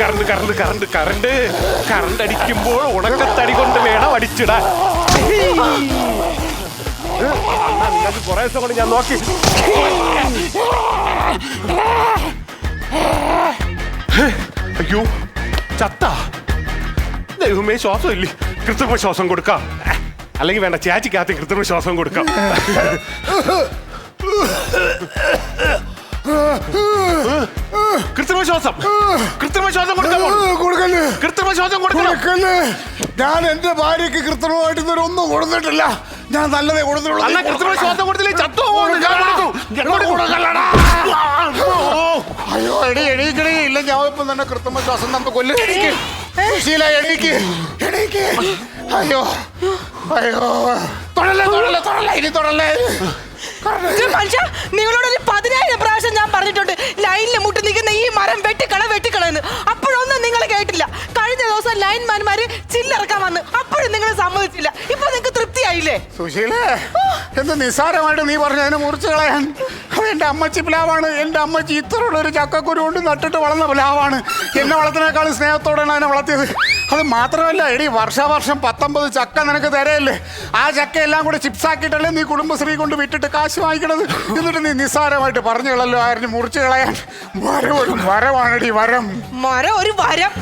Current current current current current. Current അടിക്കുമ്പോൾ ഉണക്കത്തടി കൊണ്ട് വേണം അടിച്ചിടാൻ. നിങ്ങൾക്ക് ദിവസം കൊണ്ട് ഞാൻ നോക്കി അയ്യോ ചത്ത. ദൈവമേ ശ്വാസം ഇല്ലേ? കൃത്രിമ ശ്വാസം കൊടുക്കാം. അല്ലെങ്കിൽ വേണ്ട ചേച്ചിക്കകത്ത് കൃത്രിമ ശ്വാസം കൊടുക്കാം. കൃത്രിമ ശ്വാസം. കൃത്രിമ ശ്വാസം കൊടുക്കണം കൊടുക്കല്ലേ. കൃത്രിമ ശ്വാസം കൊടുക്കണം. കൊടുക്കല്ലേ. ഞാൻ എന്റെ ഭാര്യക്ക് കൃത്രിമമായിട്ട് ഇതുവരെ ഒന്നും കൊടുത്തിട്ടില്ല. ഞാൻ നല്ലതേ കൊടുത്തിട്ടുള്ളൂ. അണ്ണാ കൃത്രിമ ശ്വാസം കൊടുത്തില്ലേ? ചത്തോ? ഞാൻ കൊടുക്കല്ലടാ. അയ്യോ എടി എണീക്കണേ ഇല്ല ഞാൻ ഇപ്പം തന്നെ കൃത്രിമ ശ്വാസം നമുക്ക് കൊല്ലും. എണീക്ക്. സുശീല എണീക്ക്. എണീക്ക്. അയ്യോ. അയ്യോ. തൊടല്ലേ തൊടല്ലേ തൊടല്ലേ. ഇനി തൊടല്ലേ. മനുഷ്യ നിങ്ങളോട് ഒരു പതിനായിരം പ്രാവശ്യം ഞാൻ പറഞ്ഞിട്ടുണ്ട് ലൈനിൽ മുട്ടി നിൽക്കുന്ന ഈ മരം വെട്ടിക്കള വെട്ടിക്കളയെന്ന്. അപ്പോഴൊന്നും നിങ്ങൾ കേട്ടില്ല. കഴിഞ്ഞ ദിവസം ലൈൻമാൻമാര് ചില്ലിറക്കാൻ വന്ന്. അപ്പോഴും നിങ്ങൾ സമ്മതിച്ചില്ല. ഇപ്പൊ നിങ്ങൾക്ക് തൃപ്തിയായില്ലേ? സുശീലേ എന്ത് നിസ്സാരമായിട്ട് നീ പറഞ്ഞു അതിനെ മുറിച്ച് കളയാൻ? എന്റെ അമ്മച്ചി പ്ലാവാണ്. എന്റെ അമ്മച്ചി ഇത്രയുള്ള ഒരു ചക്കക്കുരു കൊണ്ട് നട്ടിട്ട് വളർന്ന പ്ലാവാണ്. എന്നെ വളർത്തിനേക്കാളും സ്നേഹത്തോടെയാണ് അതിനെ വളർത്തിയത്. അത് മാത്രമല്ല എടി വർഷാവർഷം പത്തൊമ്പത് ചക്ക നിനക്ക് തരയല്ലേ? ആ ചക്ക എല്ലാം കൂടെ ചിപ്സ് ആക്കിയിട്ടല്ലേ നീ കുടുംബശ്രീ കൊണ്ട് വിട്ടിട്ട് കാശ് വാങ്ങിക്കണത്? എന്നിട്ട് നീ നിസ്സാരമായിട്ട് പറഞ്ഞു കളല്ലോ ആരും മുറിച്ച് കളയാൻ. വരം ഒരു വരമാണെടി വരം മരം ഒരു വരം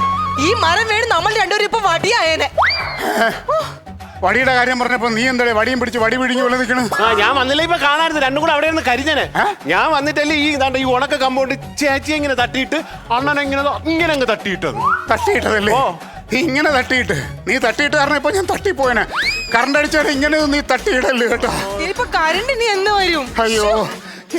ഈ മരം വീണ് നമ്മൾ രണ്ടുപേരും ഇപ്പൊ വടിയായേനെ. വടിയുടെ കാര്യം പറഞ്ഞപ്പോ നീ എന്താ വടിയും പിടിച്ച് വടി പിടിഞ്ഞു പോലെ നിൽക്കണു? ആ ഞാൻ വന്നില്ല ഇപ്പൊ കാണാറുണ്ട് രണ്ടും കൂടെ അവിടെ നിന്ന് കരിഞ്ഞനെ. ഞാൻ വന്നിട്ടല്ലേ ഈ ഇതാണ്ട് ഈ ഉണക്ക കമ്പോണ്ട് ചേച്ചി ഇങ്ങനെ തട്ടിയിട്ട് അണ്ണനെ ഇങ്ങനെ ഇങ്ങനെ അങ്ങ് തട്ടിയിട്ടത്. തട്ടിയിട്ടതല്ലേ? ഓ. ഇങ്ങനെ തട്ടിയിട്ട് നീ തട്ടിയിട്ട് കാരണം ഇപ്പൊ ഞാൻ തട്ടിപ്പോയനെ. കറണ്ട് അടിച്ചാൽ ഇങ്ങനെ നീ തട്ടിയിടല്ലേ കേട്ടോ. ഇനിയിപ്പൊ കരണ്ട് ഇനി എന്ന് വരും? അയ്യോ.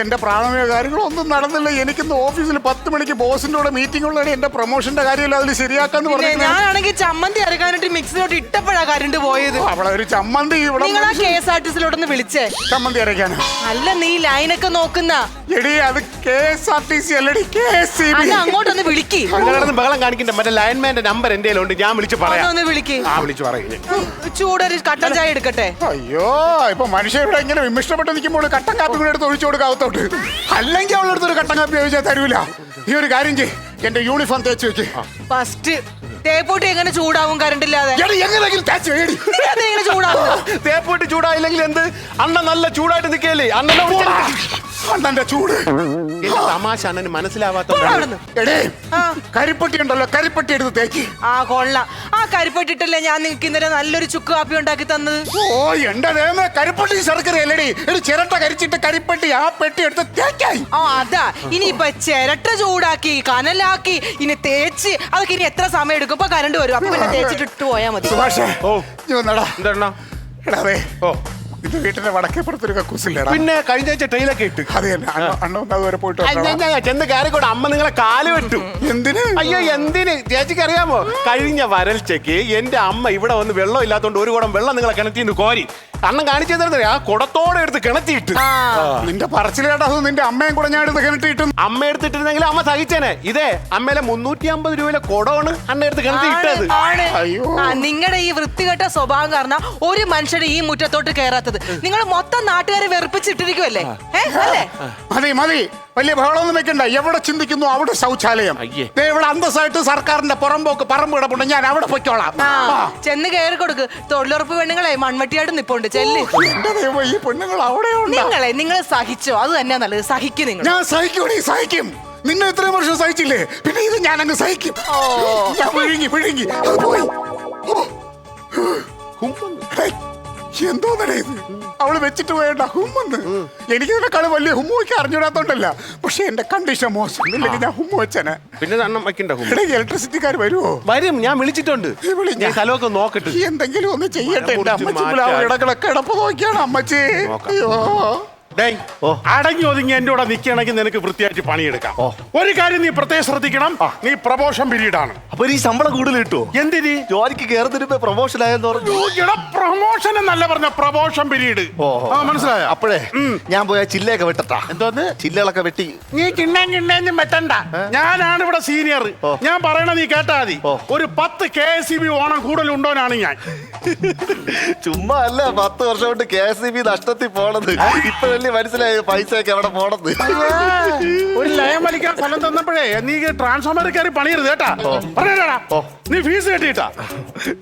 എന്റെ പ്രാഥമിക കാര്യങ്ങളൊന്നും നടന്നില്ല. എനിക്കിന്ന് ഓഫീസിൽ പത്ത് മണിക്ക് ബോസിന്റെ കൂടെ മീറ്റിംഗ് ഉള്ളതാണ്. എന്റെ പ്രൊമോഷന്റെ കാര്യമല്ല അതിൽ ശരിയാക്കാന്ന് പറഞ്ഞു ഞാനാണെങ്കിൽ ചമ്മന്തി അരക്കാനായിട്ട് മിക്സിലോട്ട് ഇട്ടപ്പോഴാ കരണ്ട് പോയത്. അവളെ ഒരു ചമ്മന്തി ഇവിടെ നിങ്ങൾ ആ കെ എസ് ആർ ടി സിലോട്ടൊന്ന് വിളിച്ചേ? ചമ്മന്തി അരക്കാൻ അല്ല നീ ലൈനൊക്കെ നോക്കുന്ന. എടി അത് K S R T C അല്ലടി കെ എസ് സി ബി. അങ്ങോട്ടൊന്ന് വിളിക്ക്. ബഹളം കാണിക്കണ്ട. മറ്റേ ലൈൻമാന്റെ നമ്പർ എന്റെ കയ്യിലുണ്ട്. ഞാൻ വിളിച്ച് പറയാം. ഒന്ന് വിളിക്ക്. ആ വിളിച്ചു പറയും. ചൂടൊരു കട്ടൻ ചായ എടുക്കട്ടെ? അയ്യോ ഇപ്പൊ മനുഷ്യ ഇവിടെ ഇങ്ങനെ വിമിഷ്ടപ്പെട്ട് നിൽക്കുമ്പോൾ കട്ടൻ കാപ്പി കൂടെ എടുത്ത് ഒഴിച്ചു കൊടുക്കാവത്തോട്ട് അല്ലെങ്കിൽ അവളുടെ ഒരു കട്ടൻ കാപ്പി ചോദിച്ചാൽ തരൂല. ഈ ഒരു കാര്യം ചെയ് എന്റെ യൂണിഫോം തേച്ച് വെക്ക്. ഫസ്റ്റ് തേപ്പൂട്ടി എങ്ങനെ ചൂടാവും കറണ്ട് ഇല്ലാതെ? എടി എങ്ങനെയെങ്കിലും തേച്ച് എടി. നീ അതെങ്ങനെ ചൂടാവും തേപ്പൂട്ടി ചൂടായില്ലെങ്കിൽ എന്ത്? അണ്ണ നല്ല ചൂടായിട്ട് നിൽക്കല്ലേ അണ്ണനെ അണ്ണന്റെ ചൂട്. എന്റെ തമാശ അണ്ണന് മനസ്സിലാവാത്ത എടേ. കരിപ്പട്ടി ഉണ്ടല്ലോ കരിപ്പട്ടി എടുത്ത് തേക്ക്. ആ കൊള്ളാം. ആ കരിപ്പെട്ടിട്ടല്ലേ ഞാൻ നിങ്ങൾക്ക് ഇന്നലെ നല്ലൊരു ചുക്ക് കാപ്പി ഉണ്ടാക്കി തന്നത്? ഓ എന്റെ ദൈവമേ കരിപ്പട്ടി ശർക്കര അല്ലടി ഒരു ചിരട്ട കരിച്ചിട്ട് കരിപ്പട്ടി ആ പെട്ടി എടുത്ത് തേക്കായി. ഓ അതാ. ഇനി ഇപ്പൊ ചിരട്ട ചൂടാക്കി കനലാക്കി ഇനി തേച്ച് അതൊക്കെ ഇനി എത്ര സമയം എടുക്കും? ഇപ്പൊ കരണ്ട് വരും. അപ്പൊ പിന്നെ തേച്ചിട്ട് ഇട്ട് പോയാ മതി. സുഭാഷ് ഓ. നീ വന്നടാ. എന്താ എടാ അതെ ഓ. ഇത് വീട്ടിന്റെ വടക്കേപ്പുറത്തൊരു കക്കൂസില്ലടാ പിന്നെ കഴിഞ്ഞ ആഴ്ച ട്രെയിലൊക്കെ ഇട്ട്. അത് തന്നെ. അണ്ണ അണ്ണ ഒന്ന് അതുവരെ പോയിട്ട് ആ, ഞാൻ- വന്നോളാം. ഞാൻ ചെന്ന് കയറിക്കോട്ടെ അമ്മ നിങ്ങളെ കാൽ വെട്ടു. എന്തിന്? അയ്യോ എന്തിന്? ചേച്ചിക്ക് അറിയാമോ? കഴിഞ്ഞ വരൾച്ചയ്ക്ക് എന്റെ അമ്മ ഇവിടെ വന്ന് വെള്ളം ഇല്ലാത്തോണ്ട് ഒരു കുടം വെള്ളം നിങ്ങളെ കിണറ്റിൽ നിന്ന് കോരി. അണ്ണൻ കാണിച്ചു തരുന്നത് ആ കുടത്തോടെ എടുത്ത് കിണറ്റിയിട്ട്. നിന്റെ പറച്ചിലേട്ടാ അത് നിന്റെ അമ്മയും കൂടെ ഞാൻ എടുത്ത് കിണറ്റിയിട്ടും. അമ്മ എടുത്തിട്ടിരുന്നെങ്കിൽ അമ്മ സഹിച്ചേനെ. ഇതേ അമ്മയിലെ മുന്നൂറ്റി അമ്പത് രൂപയിലെ കുടമാണ് അണ്ണ എടുത്ത് കിണറ്റിയിട്ടത് അയ്യോ. നിങ്ങളുടെ ഈ വൃത്തികെട്ട സ്വഭാവം കാരണം ഒരു മനുഷ്യന്റെ ഈ മുറ്റത്തോട്ട് കയറാത്തത് നിങ്ങൾ മൊത്തം നാട്ടുകാരെ വെറുപ്പിച്ചിട്ടിരിക്കുവല്ലേ? അല്ലേ? മതി മതി. വലിയ ബഹളമൊന്നും വെക്കണ്ട. എവിടെ ചിന്തിക്കുന്നു അവിടെ ശൗചാലയം. ദേ ഇവിടെ അന്തസ്സായിട്ട് സർക്കാരിന്റെ പുറമ്പോക്ക് പറമ്പ് കിടപ്പുണ്ട്. ഞാൻ അവിടെ പൊയ്ക്കോളാം. ചെന്ന് കയറി കൊടുക്ക്. തൊഴിലുറപ്പ് പെണ്ണുങ്ങളെ മൺവട്ടിയായിട്ട് നിപ്പുണ്ട്. ചെല്ല്. എന്റെ ദൈവം ഈ പെണ്ണുങ്ങൾ അവിടെ ഉണ്ട് നിങ്ങളെ നിങ്ങൾ സഹിച്ചോ? അത് തന്നെയാ നല്ലത്. സഹിക്കും നിങ്ങൾ. ഞാൻ സഹിക്കൂടി സഹിക്കും. നിന്നെ ഇത്രയും വർഷം സഹിച്ചില്ലേ? പിന്നെ ഇത് ഞാൻ അങ്ങ് സഹിക്കും. ഓ. ഞാൻ വിഴുങ്ങി വിഴുങ്ങി. അത് പോയി. ഓ. ഹേയ്, എന്തോന്നടേ ഇത്? അവൾ വെച്ചിട്ട് പോയേണ്ട ഹുമ്മെന്ന്. എനിക്ക് നിനക്കാളും വലിയ ഹുമ്മ വയ്ക്കാൻ അറിഞ്ഞൂടാത്തോണ്ടല്ല പക്ഷെ എന്റെ കണ്ടീഷൻ മോശം ഇല്ലെങ്കിൽ ഞാൻ ഹുമ്മ വെച്ചനെ. പിന്നെ ഹും. ഇലക്ട്രിസിറ്റിക്കാർ വരുമോ വരും ഞാൻ വിളിച്ചിട്ടുണ്ട്. വിളി, ഞാൻ സ്ഥലമൊക്കെ നോക്കട്ടെ. എന്തെങ്കിലും ഒന്ന് ചെയ്യട്ടെ എന്റെ അമ്മച്ചി കിടപ്പ് നോക്കിയാണ് അമ്മച്ചി. നോക്കാം. അയ്യോ. ഡേയ്. അടങ്ങി ഒതുങ്ങി എന്റെ കൂടെ നിൽക്കണമെങ്കിൽ നിനക്ക് വൃത്തിയായിട്ട് പണിയെടുക്കാം. ഒരു കാര്യം നീ പ്രത്യേകം ശ്രദ്ധിക്കണം. നീ പ്രമോഷൻ പീരീഡ് ആണ് അപ്പൊ ഈ ശമ്പളം കൂടുതൽ കിട്ടുമോ എന്തിന്? ജോലിക്ക് കയറുന്നതിന് പ്രൊമോഷൻ ആയെന്ന് പറഞ്ഞു. പ്രമോഷൻ എന്നല്ല പറഞ്ഞ പ്രമോഷൻ പീരീഡ്. ആ മനസ്സിലായോ? അപ്പോഴേ ഞാൻ പോയ ചില്ലയൊക്കെ വെട്ടട്ടാ. എന്തോന്ന്? ചില്ലകളൊക്കെ വെട്ടി. നീ കിണ്ണേം കിണ്ണേന്നും വെട്ടണ്ട. ഞാനാണ് ഇവിടെ സീനിയർ. ഞാൻ പറയണ നീ കേട്ടാ മതി. ഒരു പത്ത് കെ എസ് സി ബി ഓണം കൂടുതൽ ഉണ്ടോനാണ് ഞാൻ. ചുമ്മാ അല്ല പത്ത് വർഷം കൊണ്ട് കെ എസ് ബി നഷ്ടത്തിൽ പോണത്. ഇപ്പഴല്ലേ മനസ്സിലായി പൈസയൊക്കെ അവിടെ പോണത് ഒരു ലയം വലിക്കാൻ സ്ഥലം തന്നപ്പോഴേ നീ ട്രാൻസ്ഫോമർ കയറി പണിയരുത് കേട്ടാ. പറഞ്ഞാടാ നീ ഫീസ് കെട്ടിയിട്ടാ?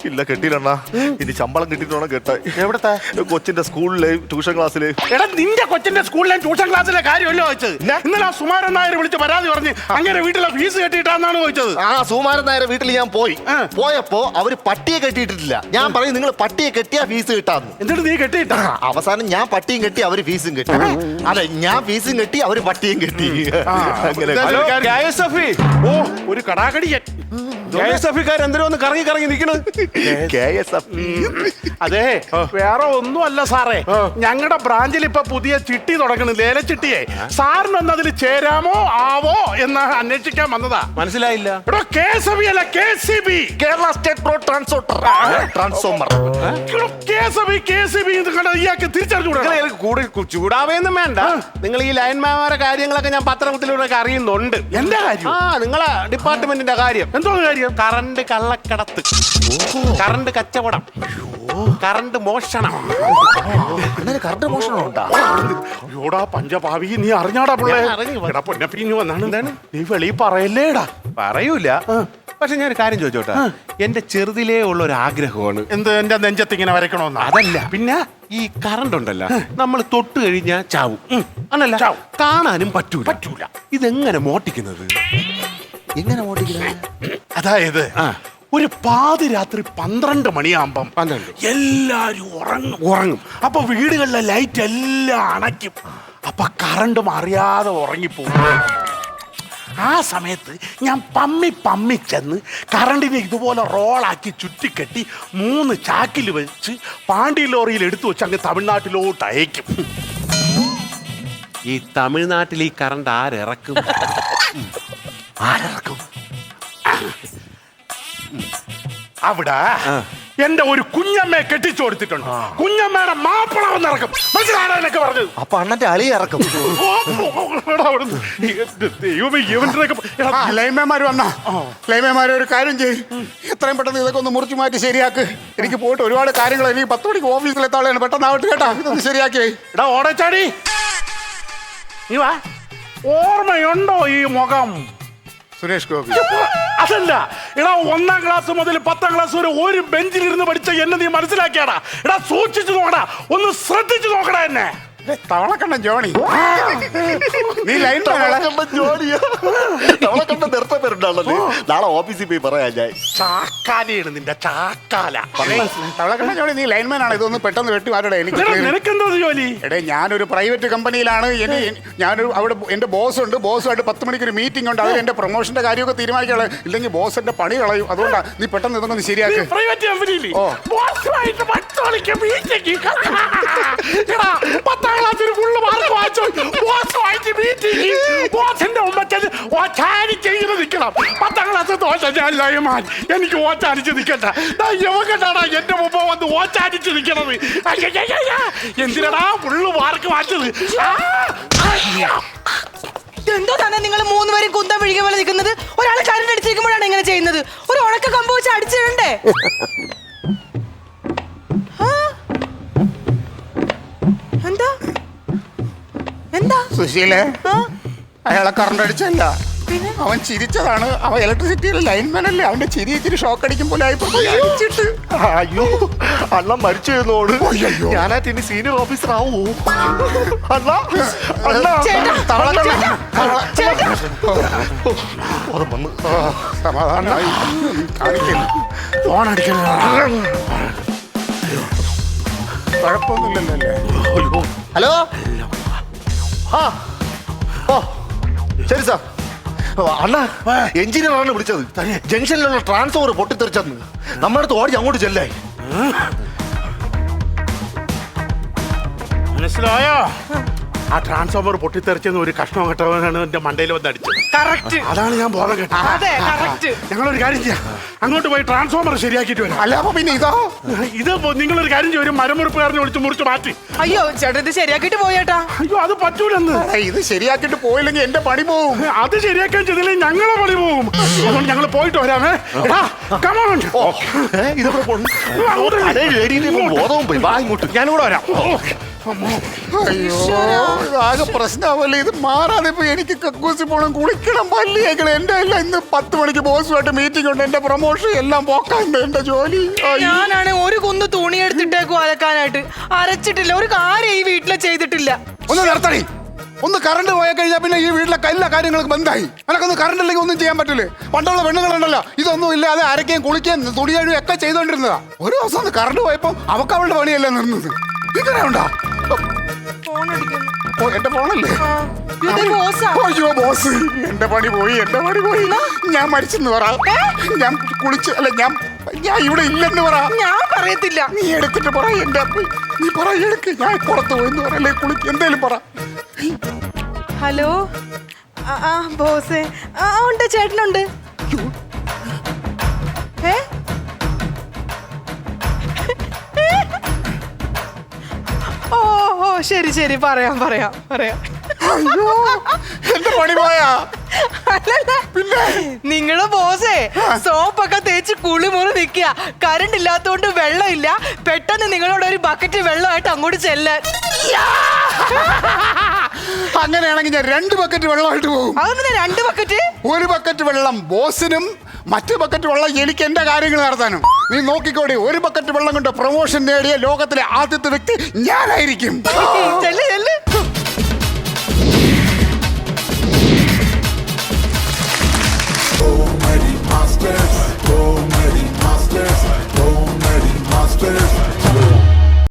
ഇല്ല കെട്ടിയില്ലണ്ണാ. ഇനി ശമ്പളം കിട്ടിയിട്ട് കേട്ടെ. എവിടത്തെ? കൊച്ചിന്റെ സ്കൂളിലെ ട്യൂഷൻ ക്ലാസ്സിലെ എടാ നിന്റെ കൊച്ചിന്റെ സ്കൂളിലെ ട്യൂഷൻ ക്ലാസ്സിലെ കാര്യമല്ലോ ചോദിച്ചത്. ഇന്നലെ ആ സുമാരൻ നായർ വിളിച്ച് പരാതി പറഞ്ഞ് അങ്ങനെ വീട്ടിലെ ഫീസ് കെട്ടിയിട്ടാന്നാണ് ചോദിച്ചത്. ആ സുമാരൻ നായരെ വീട്ടിൽ ഞാൻ പോയി. പോയപ്പോ അവർ പട്ടിയെ കെട്ടിയിട്ടില്ല ഞാൻ പറയും നിങ്ങൾ പട്ടിയെ കെട്ടിയാ ഫീസ് കിട്ടാന്ന്. എന്നിട്ട് നീ കെട്ടിയിട്ടാ? അവസാനം ഞാൻ പട്ടിയും കെട്ടി അവർ ഫീസും കെട്ടി. അല്ല ഞാൻ ഫീസും കെട്ടി അവർ പട്ടിയും കെട്ടി. അങ്ങനെ ഹലോ, ഓ ഒരു കടാകടിയൻ കെ എസ് എഫ് എന്തിനും ഒന്ന് കറങ്ങി കറങ്ങി നിക്കണ് കെ എസ് എഫ് അതെ വേറെ ഒന്നുമല്ല സാറേ. ഞങ്ങളുടെ ബ്രാഞ്ചിൽ ഇപ്പൊ പുതിയ ചിട്ടി തുടങ്ങണം ലേലച്ചിട്ടിയെ. സാറിനൊന്ന് അതിൽ ചേരാമോ ആവോ എന്ന് അന്വേഷിക്കാൻ വന്നതാ. മനസ്സിലായില്ല. എടോ കെ എസ് ബി അല്ല K C B. Kerala state road transporter. Transformer. K S B K C B ഇയാൾക്ക് തിരിച്ചറിഞ്ഞു നിങ്ങൾ കൂടുതൽ ചൂടാവേന്നും വേണ്ട. നിങ്ങൾ ഈ ലൈൻമാൻമാരെ കാര്യങ്ങളൊക്കെ ഞാൻ പത്രത്തിലൂടെ അറിയുന്നുണ്ട്. എന്റെ കാര്യം? ആ നിങ്ങളെ ഡിപ്പാർട്ട്മെന്റിന്റെ കാര്യം. എന്തോ കാര്യം? കറണ്ട് കള്ളക്കടത്ത്. കറണ്ട് കച്ചവടം. കറണ്ട് മോഷണം. അങ്ങനെ കറണ്ട് മോഷണം ഉണ്ടാ? പഞ്ചപാവി നീ അറിഞ്ഞാടാ പിള്ളേ. എടാ പൊന്നപ്പിഞ്ഞു വന്നാണ്. എന്താണ്? നീ വെളി പറയല്ലേടാ? പറയൂല. പക്ഷെ ഞാൻ ഒരു കാര്യം ചോദിച്ചോട്ടെ? എന്റെ ചെറുതിലേ ഉള്ള ഒരു ആഗ്രഹമാണ് എന്ത് എന്റെ നെഞ്ചത്ത് ഇങ്ങനെ വരക്കണമെന്നാ അതല്ല. പിന്നെ? ഈ കറണ്ട് ഉണ്ടല്ലോ. നമ്മൾ തൊട്ട് കഴിഞ്ഞാൽ ചാവും. അല്ലല്ല കാണാനും പറ്റൂല. പറ്റൂല. ഇതെങ്ങനെ മോട്ടിക്കുന്നത് എങ്ങനെ ഓടിക്കുന്നത് അതായത് ഒരു പാതിരാത്രി പന്ത്രണ്ട് മണിയാകുമ്പം പന്ത്രണ്ട്. എല്ലാരും ഉറങ്ങും. ഉറങ്ങും. അപ്പൊ വീടുകളിലെ ലൈറ്റ് എല്ലാം അണയ്ക്കും. അപ്പൊ കറണ്ടും അറിയാതെ ഉറങ്ങിപ്പോകും ആ സമയത്ത് ഞാൻ പമ്മി പമ്മി ചെന്ന് കറണ്ടിനെ ഇതുപോലെ റോളാക്കി ചുറ്റിക്കെട്ടി മൂന്ന് ചാക്കിൽ വെച്ച് പാണ്ടി ലോറിയിൽ എടുത്തു വെച്ച് അങ്ങ് തമിഴ്നാട്ടിലോട്ട് അയക്കും. ഈ തമിഴ്നാട്ടിൽ ഈ കറണ്ട് ആരിറക്കും? ആരിറക്കും? അവിടെ എന്റെ ഒരു കുഞ്ഞമ്മയെ കെട്ടിച്ചു കൊടുത്തിട്ടുണ്ട്. കുഞ്ഞമ്മയുടെ മാപ്പിള വന്നിറക്കും മനസ്സിലാണെന്നൊക്കെ പറഞ്ഞത് അപ്പൊ അണ്ണന്റെ അളി ഇറക്കും. ലൈമേമാര് വന്ന. ലൈമേമാര് ഒരു കാര്യം ചെയ്യും. എത്രയും പെട്ടെന്ന് ഇതൊക്കെ ഒന്ന് മുറിച്ചു മാറ്റി ശരിയാക്ക്. എനിക്ക് പോയിട്ട് ഒരുപാട് കാര്യങ്ങൾ എനിക്ക് പത്ത് മണിക്ക് ഓഫീസിൽ എത്താളാണ് പെട്ടെന്ന് ആവട്ടെ കേട്ടാ. ഇതൊന്ന് ശരിയാക്കി വേ. എടാ ഓടച്ചാടി. നീ വാ. ഓർമ്മയുണ്ടോ ഈ മുഖം? സുരേഷ് ഗോപി. അതല്ല. എടാ ഒന്നാം ക്ലാസ് മുതൽ പത്താം ക്ലാസ് വരെ ഒരു ബെഞ്ചിലിരുന്ന് പഠിച്ച എന്നെ നീ മനസ്സിലാക്കിയാടാ. എടാ സൂക്ഷിച്ചു നോക്കടാ. ഒന്ന് ശ്രദ്ധിച്ചു നോക്കടാ എന്നെ. തവളക്കണ്ണൻ ജോണി. നീ ലൈൻ ജോലിയാ തവളക്കണ്ണൻ നേരത്തെ പേരുണ്ടാണല്ലേ നാളെ ഓഫീസിൽ പോയി പറയാ ഞാൻ. ചാക്കാലയാണ് നിന്റെ ചാക്കാല. തവളക്കണ്ണൻ ജോണി നീ ലൈൻമാൻ ആണ്. ഇതൊന്ന് പെട്ടെന്ന് വെട്ടി മാറ്റടേ എനിക്ക് നിനക്കെന്തോ ജോലി? എടേ ഞാനൊരു പ്രൈവറ്റ് കമ്പനിയിലാണ് എനി ഞാനൊരു അവിടെ എന്റെ ബോസ് ഉണ്ട്. ബോസുമായിട്ട് പത്ത് മണിക്ക് ഒരു മീറ്റിംഗ് ഉണ്ട് അതിൽ എന്റെ പ്രൊമോഷന്റെ കാര്യമൊക്കെ തീരുമാനിക്കാളെ ഇല്ലെങ്കിൽ ബോസ് എന്റെ പണി കളയും. അതുകൊണ്ടാ നീ പെട്ടെന്ന് ഇതൊന്നും ശരിയാക്കി. പ്രൈവറ്റ് കമ്പനിയിൽ ഓ. ബോസുമായിട്ട് പത്ത് മണിക്ക് മീറ്റിംഗ് പത്താം ക്ലാസ്സിൽ ഫുള്ള് മാർക്ക് വാങ്ങിച്ചു ബോസുമായിട്ട് മീറ്റിംഗ് ബോസിന്റെ ഉമ്മച്ചത് ഓച്ചാനിച്ച് ഇങ്ങനെ നിൽക്കണം പത്താം ക്ലാസ് ദോശ ഞാൻ ലയമാൻ എനിക്ക് ഓച്ചാരിച്ച് നിൽക്കണ്ട ഞാൻ യവകണ്ടാടാ എന്റെ മുമ്പ് വന്ന് ഓച്ചാരിച്ച് നിൽക്കണത് എന്തിനാടാ ഫുള്ള് മാർക്ക് അയ്യോ. എന്തോ തന്നെ നിങ്ങൾ മൂന്നുപേരും കുന്തം വിഴുകിയ പോലെ നിൽക്കുന്നത്? ഒരാൾ കരണ്ട് അടിച്ചിരിക്കുമ്പോഴാണ് ഇങ്ങനെ ചെയ്യുന്നത്. ഒരു ഉണക്ക കമ്പ് വെച്ച് അടിച്ചിടണ്ടേ? സുശീലേ? അയാളെ കറണ്ട് അടിച്ചല്ല പിന്നെ? അവൻ ചിരിച്ചതാണ്. അവൻ ഇലക്ട്രിസിറ്റിയുടെ ലൈൻമാൻ അല്ലേ? അവന്റെ ചിരി ഇച്ചിരി ഷോക്ക് അടിക്കും പോലെ അടിച്ചിട്ട്. അയ്യോ. അണ്ണൻ മരിച്ചു എന്നോട്. ഞാനായിട്ട് ഇനി സീനിയർ ഓഫീസർ ആവൂ? അണ്ണ. അണ്ണ. സമാധാനമായി കാണിക്കില്ല ഫോൺ അടിക്കണം കുഴപ്പമൊന്നുമില്ലല്ലോ ഹലോ? ആ. ഓ ശരി സാർ. ഓ, അണ്ണ എഞ്ചിനീയർ ആണ് വിളിച്ചത്. ജംഗ്ഷനിലുള്ള ട്രാൻസ്ഫോർ പൊട്ടിത്തെറിച്ചെന്ന്. നമ്മുടെ അടുത്ത് ഓടി അങ്ങോട്ട് ചെല്ലായി. മനസ്സിലായോ? ആ ട്രാൻസ്ഫോമർ പൊട്ടിത്തെറിച്ചെന്ന് ഒരു കഷ്ണം കെട്ടവനാണ് എന്റെ മണ്ടയിൽ വന്ന് അടിച്ചത്. കറക്റ്റ് അതാണ് ഞാൻ ബോധം കേട്ടത്. അതെ കറക്റ്റ് ഞങ്ങളൊരു കാര്യം ചെയ്യാം. അങ്ങോട്ട് പോയി ട്രാൻസ്ഫോമർ ശരിയാക്കിയിട്ട് വരാം. അല്ല അപ്പൊ പിന്നെ ഇതോ? ഇത് പോ- നിങ്ങളൊരു കാര്യം ചെയ്യും ഒരു മരമുറിപ്പുകാരനെ വിളിച്ച് മുറിച്ച് മാറ്റി. അയ്യോ ചേട്ടാ ഇത് ശരിയാക്കിട്ട് പോയേട്ടാ. അയ്യോ അത് പറ്റൂലെന്ന്. ഇത് ശരിയാക്കിയിട്ട് പോയില്ലെങ്കിൽ എന്റെ പണി പോവും. അത് ശരിയാക്കാൻ ചെയ്തില്ലെങ്കിൽ ഞങ്ങളെ പണി പോകും അതുകൊണ്ട് ഞങ്ങൾ പോയിട്ട് വരാമേ. എടാ, come on. ഏ? അങ്ങോട്ട് ബോധവും പോയി. വാ ഇങ്ങോട്ട്. ഞാനിവിടെ വരാം. ഓ, അമ്മോ. അയ്യോ ആകെ പ്രശ്നമാവല്ലേ ഇത് മാറാതെ ഇപ്പൊ എനിക്ക് കക്കൂസി പോകണം കുളിക്കണം പല്ലിയേക്കണം. എന്റെ എല്ലാം ഇന്ന് പത്ത് മണിക്ക് ബോസുമായിട്ട് മീറ്റിംഗ് ഉണ്ട്. എന്റെ പ്രൊമോഷൻ എല്ലാം പോക്കാണ്ട് എന്റെ ജോലി. ഞാനാണ് ഒരു കുന്ന് തുണി എടുത്തിട്ടേക്കും അലക്കാനായിട്ട്. അരച്ചിട്ടില്ല. ഒരു കാര്യം ഈ വീട്ടിലെ ചെയ്തിട്ടില്ല. ഒന്ന് നിർത്തണേ ഒന്ന് കറണ്ട് പോയി കഴിഞ്ഞാൽ പിന്നെ ഈ വീട്ടിലെ എല്ലാ കാര്യങ്ങൾക്ക് ബന്ധായി. അനക്കൊന്ന് കറണ്ട് ഇല്ലെങ്കിൽ ഒന്നും ചെയ്യാൻ പറ്റില്ലേ? പണ്ടുള്ള പെണ്ണുങ്ങളുണ്ടല്ലോ. ഇതൊന്നും ഇല്ലാതെ അരക്കുകയും കുളിക്കുകയും തുണി കഴുകുകയും ഒക്കെ ചെയ്തോണ്ടിരുന്നതാ. ഒരു ദിവസം കറണ്ട് പോയപ്പോ അവക്ക് അവളുടെ പണിയല്ല നിന്നത് ഇങ്ങനെ ഉണ്ടാ ഫോൺ അടിക്കുന്നു ഓ എന്റെ ഫോണല്ലേ? ഇത് ബോസാ. അയ്യോ ബോസ്. എന്റെ പണി പോയി എന്റെ പണി പോയി. ഞാൻ മരിച്ചെന്ന് പറ. ഞാൻ കുളിച്ച് അല്ല ഞാൻ ഞാൻ ഇവിടെ ഇല്ലെന്ന് പറ. ഞാൻ പറയത്തില്ല. നീ എടുത്തിട്ട് പറ എന്റെ അപ്പ നീ പറ എടുക്ക്. ഞാൻ പുറത്ത് പോയെന്ന് പറ അല്ലെ കുളിക്ക്. എന്തേലും പറ. ഹലോ? ആ, ആ ബോസേ. ആ ഉണ്ട് ചേട്ടനുണ്ട്. ഏ? ശരി ശരി. പറയാം പറയാം പറയാം. അയ്യോ എന്റെ പണി പോയാ? അല്ലല്ല. നിങ്ങൾ ബോസേ സോപ്പൊക്കെ തേച്ച് കുളിമുറി നിക്കുക. കറണ്ട് ഇല്ലാത്തോണ്ട് വെള്ളമില്ല. പെട്ടെന്ന് നിങ്ങളോട് ഒരു ബക്കറ്റ് വെള്ളമായിട്ട് അങ്ങോട്ട് ചെല്ലാൻ അങ്ങനെയാണെങ്കിൽ ഞാൻ രണ്ട് ബക്കറ്റ് വെള്ളമായിട്ട് പോകും. അതെന്തിനാ രണ്ട് ബക്കറ്റ്? ഒരു ബക്കറ്റ് വെള്ളം ബോസിനും മറ്റു ബക്കറ്റ് വെള്ളം എനിക്ക് എന്റെ കാര്യങ്ങൾ നടത്താനും. നീ നോക്കിക്കോടി ഒരു ബക്കറ്റ് വെള്ളം കൊണ്ട് പ്രൊമോഷൻ നേടിയ ലോകത്തിലെ ആദ്യത്തെ വ്യക്തി ഞാനായിരിക്കും ചെല്ല് ചെല്ല് Comedy Masters, Comedy Masters, Comedy Masters.